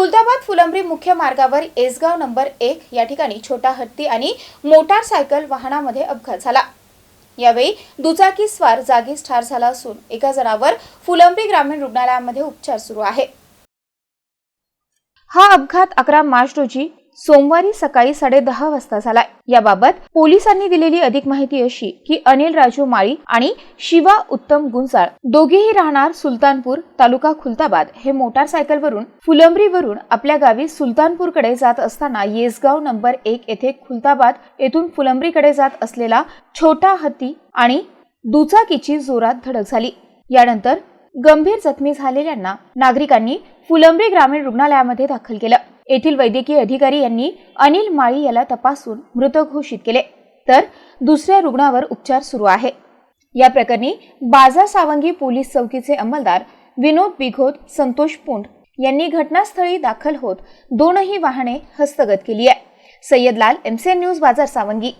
खुलदाबाद फुलंब्री मुख्य मार्गावर एसगाव नंबर एक या ठिकाणी छोटा हत्ती आणि मोटारसायकल वाहनामध्ये अपघात झाला. यावेळी दुचाकी स्वार जागीच ठार झाला असून एका जणावर फुलंब्री ग्रामीण रुग्णालयामध्ये उपचार सुरू आहे. हा अपघात अकरा मार्च रोजी सोमवारी सकाळी साडेदहा वाजता झालाय याबाबत पोलिसांनी दिलेली अधिक माहिती अशी की अनिल राजू माळी आणि शिवा उत्तम गुंजाळ दोघेही राहणार सुलतानपूर तालुका खुलताबाद. हे मोटारसायकलवरून फुलंब्रीवरून आपल्या गावी सुलतानपूरकडे जात असताना येसगाव नंबर एक येथे खुलताबाद येथून फुलंब्रीकडे जात असलेला छोटा हत्ती आणि दुचाकीची जोरात धडक झाली. यानंतर गंभीर जखमी झालेल्यांना नागरिकांनी फुलंब्री ग्रामीण रुग्णालयामध्ये दाखल केलं. येथील वैद्यकीय अधिकारी यांनी अनिल माळी याला तपासून मृत घोषित केले. तर दुसऱ्या रुग्णावर उपचार सुरू आहे. या प्रकरणी बाजार सावंगी पोलीस चौकीचे अंमलदार विनोद बिघोद संतोष पुंड यांनी घटनास्थळी दाखल होत दोनही वाहने हस्तगत केली आहे. सय्यद लाल एमसीएन न्यूज बाजार सावंगी.